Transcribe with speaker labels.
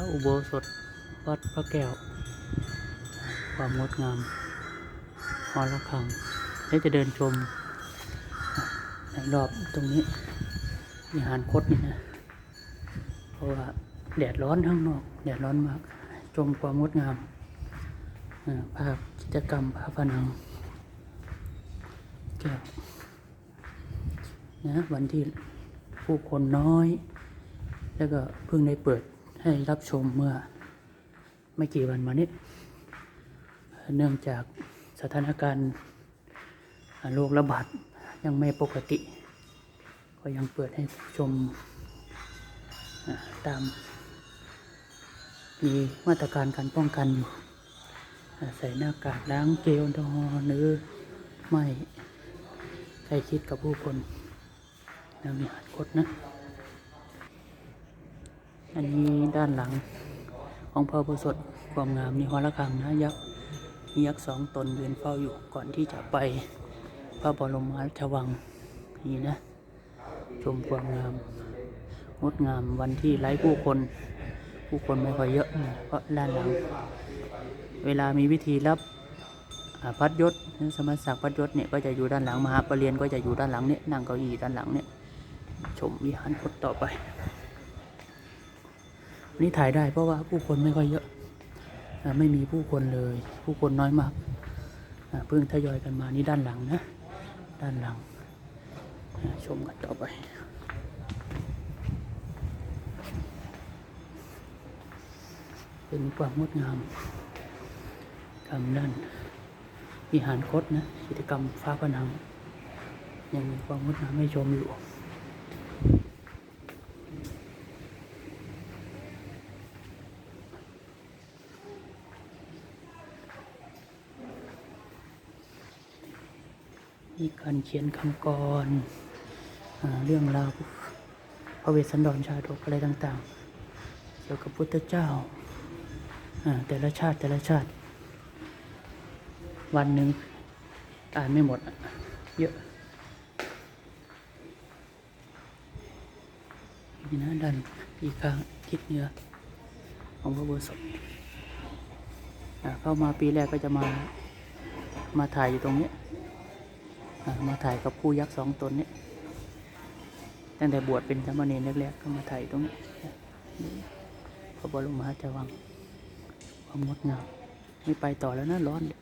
Speaker 1: ระอุโบสถวัดพระแก้ว ความงดงามหอระฆังแล้วจะเดินชมในรอบตรงนี้วิหารคดนี่นะ เพราะว่าแดดร้อนข้างนอก แดดร้อนมาก ชมความงดงามภาพกิจกรรมภาพผนังแก้วนะวันที่ผู้คนน้อย แล้วก็เพิ่งได้เปิด ให้รับชมเมื่อไม่กี่วันมานี้ เนื่องจากสถานการณ์โรคระบาดยังไม่ปกติ ก็ยังเปิดให้ชมตาม มีมาตรการการป้องกันอยู่ ใส่หน้ากากล้างเจลแอลกอฮอล์หรือไม่ใกล้ชิดกับผู้คนแล้วมีหัดคดนะ อันนี้ด้านหลังของพระอุโบสถความงามนี่หอระฆังนะยักษ์มียักษ์สองตนยืนเฝ้าอยู่ก่อนที่จะไปพระบรมราชวังนี่นะ ชมความงามงดงามวันที่ไร้ผู้คน ผู้คนไม่ค่อยเยอะเพราะด้านหลัง เวลามีพิธีรับพัดยศสมณศักดิ์พัดยศเนี่ยก็จะอยู่ด้านหลังมหาปรริญญาก็จะอยู่ด้านหลังเนี่ยนั่งเก้าอี้ด้านหลังเนี่ยชมวิหารคดต่อไป วันนี้ถ่ายได้เพราะว่าผู้คนไม่ค่อยเยอะไม่มีผู้คนเลย ผู้คนน้อยมากเพิ่งทยอยกันมานี่ด้านหลังนะ ด้านหลัง ชมกันต่อไปเป็นความงดงามทางด้านวิหารคดนะกิจกรรมฟ้าผนังยังมีความงดงามให้ชมอยู่ มีการเขียนคำกรเรื่องราวพระเวสสันดรชาดกอะไรต่างๆ เกี่ยวกับพุทธเจ้าอ่าแต่ละชาติแต่ละชาติ วันหนึ่งอ่านไม่หมด เยอะนี่นะด้านอีกข้างทิศเหนือของพระอุโบสถอ่าเข้ามาปีแรกก็จะมามาถ่ายอยู่ตรงนี้ มาถ่ายกับคู่ยักษ์สองตนนี้ตั้งแต่บวชเป็นสามเณรแรกๆก็มาถ่ายตรงนี้พระบรมมหาราชวังความงดงามไม่ไปต่อแล้วนะร้อนเลย